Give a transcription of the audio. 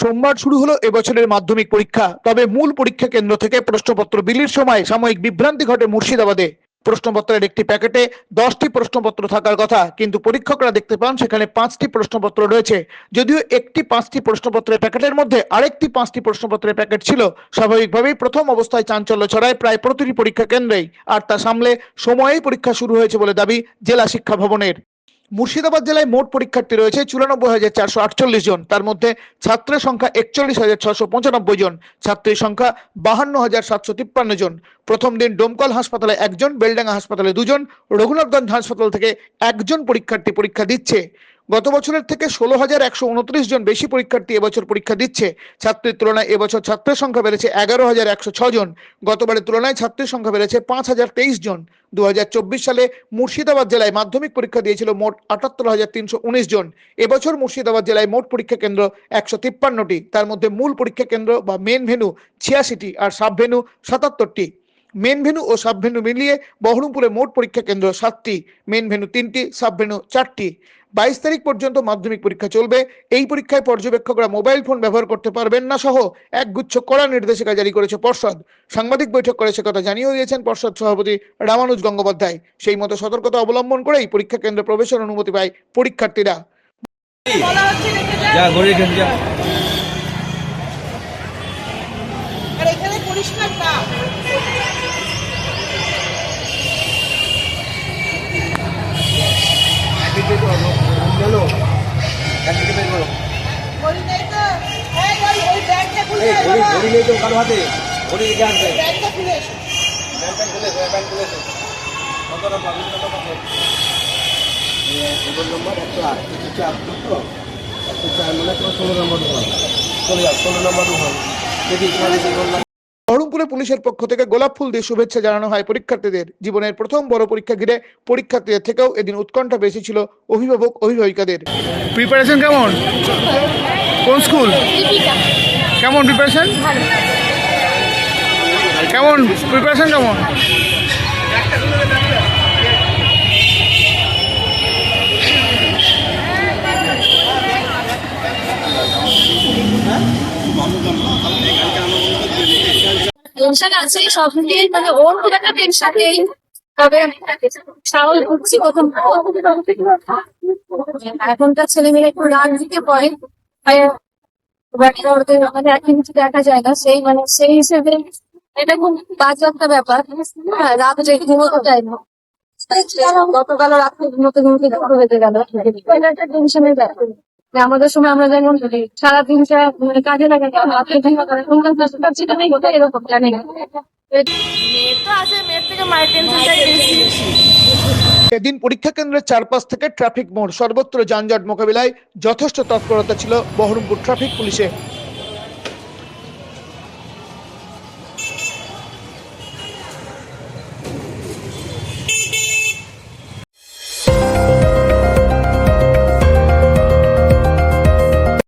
সোমবার শুরু হলো এবছরের মাধ্যমিক পরীক্ষা। তবে মূল পরীক্ষা কেন্দ্র থেকে প্রশ্নপত্র বিলির সময় সাময়িক বিভ্রান্তি ঘটে মুর্শিদাবাদে। প্রশ্নপত্রের একটি প্যাকেটে দশটি প্রশ্নপত্র থাকার কথা, কিন্তু পরীক্ষকরা দেখতে পান সেখানে পাঁচটি প্রশ্নপত্র রয়েছে। যদিও একটি পাঁচটি প্রশ্নপত্রের প্যাকেটের মধ্যে আরেকটি পাঁচটি প্রশ্নপত্রের প্যাকেট ছিল। স্বাভাবিকভাবেই প্রথম অবস্থায় চাঞ্চল্য ছড়ায় প্রায় প্রতিটি পরীক্ষা কেন্দ্রেই। আর তা সামলে সময়েই পরীক্ষা শুরু হয়েছে বলে দাবি জেলা শিক্ষা ভবনের। মুর্শিদাবাদ জেলায় মোট পরীক্ষার্থী রয়েছে চুরানব্বই হাজার চারশো আটচল্লিশ জন। তার মধ্যে ছাত্রের সংখ্যা একচল্লিশ হাজার ছশো পঁচানব্বই জন। ছাত্রীর সংখ্যা বাহান্ন হাজার সাতশো তিপ্পান্ন জন। প্রথম দিন ডোমকল হাসপাতালে একজন, বেলডাঙ্গা হাসপাতালে দুজন, রঘুনাথগঞ্জ হাসপাতাল থেকে একজন পরীক্ষার্থী পরীক্ষা দিচ্ছে। গত বছরের থেকে ষোলো হাজার একশো উনত্রিশ জন বেশি পরীক্ষার্থী এবছর পরীক্ষা দিচ্ছে। ছাত্রীর তুলনায় এবছর ছাত্রের সংখ্যা বেড়েছে এগারো হাজার একশো জন। গতবারের তুলনায় ছাত্রীর সংখ্যা বেড়েছে পাঁচ হাজার তেইশ জন। দু হাজার চব্বিশ সালে মুর্শিদাবাদ জেলায় মাধ্যমিক পরীক্ষা দিয়েছিল মোট আটাত্তর হাজার তিনশো উনিশ জন। এবছর মুর্শিদাবাদ জেলায় মোট পরীক্ষা কেন্দ্র একশো তিপ্পান্নটি। তার মধ্যে মূল পরীক্ষা কেন্দ্র বা মেন ভেনু ছিয়াশিটি আর সাব ভেনু সাতাত্তরটি। মেন ভেনু ও সাব ভেনু মিলিয়ে বহরমপুরে মোট পরীক্ষা কেন্দ্র সাতটি মেন ভেনু তিনটি সাব ভেনু চারটি। বাইশ তারিখ পর্যন্ত মাধ্যমিক পরীক্ষা চলবে। এই পরীক্ষায় পর্যবেক্ষকরা মোবাইল ফোন ব্যবহার করতে পারবেন না সহ একগুচ্ছ কড়া নির্দেশিকা জারি করেছে পর্ষদ। সাংবাদিক বৈঠক করে সে কথা জানিয়েও দিয়েছেন পর্ষদ সভাপতি রামানুজ গঙ্গোপাধ্যায়। সেই মতো সতর্কতা অবলম্বন করেই পরীক্ষা কেন্দ্রে প্রবেশের অনুমতি পায় পরীক্ষার্থীরা। এখানে পরিষ্কার বের করো। ঘড়ি নেই তো। কারও হাতে। ঘড়ি রেখে নম্বর? কত নম্বর? নম্বর একশো আট। একশো চার তো একশো চার মানে তোমার ষোলো নম্বর দোকান। চলে যাও ষোলো নম্বর দোকান। দেখি তোমার বহরমপুরে পুলিশের পক্ষ থেকে গোলাপ ফুল দিয়ে শুভেচ্ছা জানানো হয় পরীক্ষার্থীদের। জীবনের প্রথম বড় পরীক্ষা ঘিরে পরীক্ষার্থীদের থেকেও এদিন উৎকণ্ঠা বেশি ছিল অভিভাবক অভিভাবিকাদের। প্রিপারেশন কেমন? কোন স্কুল কেমন প্রিপারেশন কেমন? প্রিপারেশন কেমন? টেনশন আছে সব মিলিয়ে মানে ওর খুব একটা টেনশন নেই। তবে সাহস বুঝছি প্রথম। এখনকার মেয়ে একটু রাগ দিতে পারে ওদের মানে অ্যাক্টিভিটি দেখা যায় না। সেই মানে সেই হিসেবে এটা খুব বাজে একটা ব্যাপার। হ্যাঁ রাত জেগে ঘুমোতে যায় না। গতকাল রাত্রে ঘুমোতে ঘুমোতে হয়ে গেল। টেনশনের ব্যাপার। আমাদের সময় আমরা যেমন সারাদিন মানে কাজে এরকম জানি না। এদিন পরীক্ষা কেন্দ্রের চারপাশ থেকে ট্রাফিক মোড় সর্বত্র যানজট মোকাবিলায় যথেষ্ট তৎপরতা ছিল বহরমপুর ট্রাফিক পুলিশে।